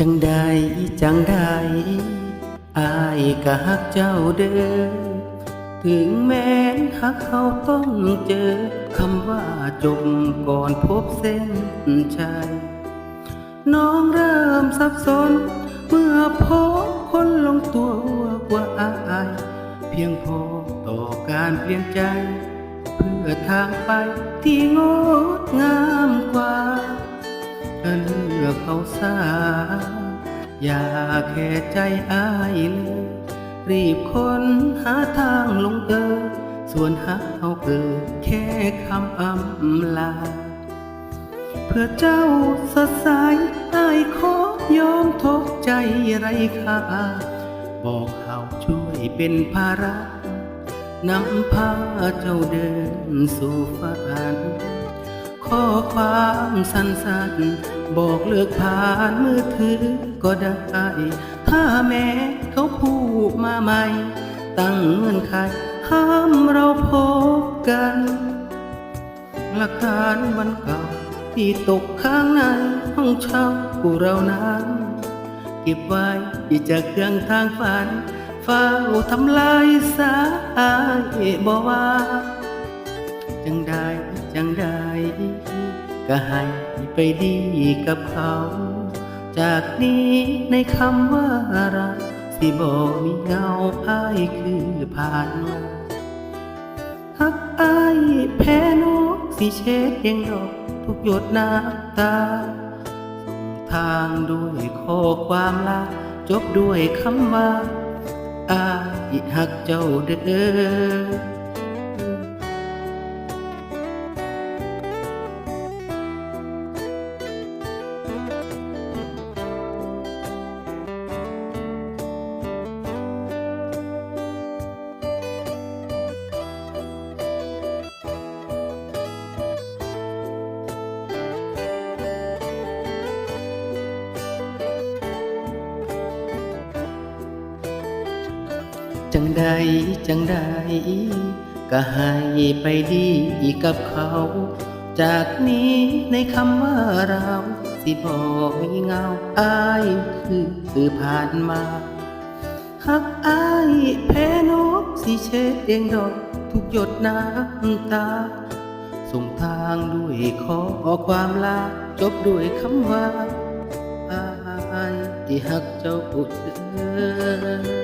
จังใดจังใดอายก็ฮักเจ้าเด้อถึงแม้นฮักเขาต้องเจอคำว่าจบก่อนพบเส้นชัยน้องเริ่มสับสน เมื่อพบคนลงตัวกว่าอายเพียงพอต่อการเปลี่ยนใจ เพื่อทางไปที่งดงามกว่า ถ้าเลือกเขาสาอย่าแค่ใจอายเลยรีบค้นหาทางลงเอยส่วนหาเอาเกิดแค่คำอำลา เพื่อเจ้าสดใสอายขอยอมทกใจไรค่าบอกเขาช่วยเป็นภาระนำพาเจ้าเดินสู่ฝัน ข้อความสั้นๆ บอกเลือกผ่านมือถือก็ได้ ถ้าแม้เขาพูดมาใหม่ ตั้งเงื่อนไขห้ามเราพบกันหลักฐานวันเก่าที่ตกข้างในห้องเช่าผู้เรานั้น เก็บไว้ที่จะเครื่องทางฝันเฝ้าทำลายสายบ่ว่า จังได้จังได้ ก็ให้ไปดีกับเขา จากนี้ในคำว่ารักสิบ่มีเงาพายคือผ่านมาหักอายแพ้นกสิเช็ดเองดอกทุกหยดน้ำตาส่งทางด้วยข้อความลาจบด้วยคำว่าอายหักเจ้าเด้อ จังใดจังใดก็ให้ไปดีกับเขา จากนี้ในคำว่าเราสิบอกเงาอายคือคือผ่านมาหักอายแพ้นกสิเช็ดเองดอกทุกหยดน้ำตา ส่งทางด้วยขอความลา จบด้วยคำว่าอายที่หักเจ้าเด้อ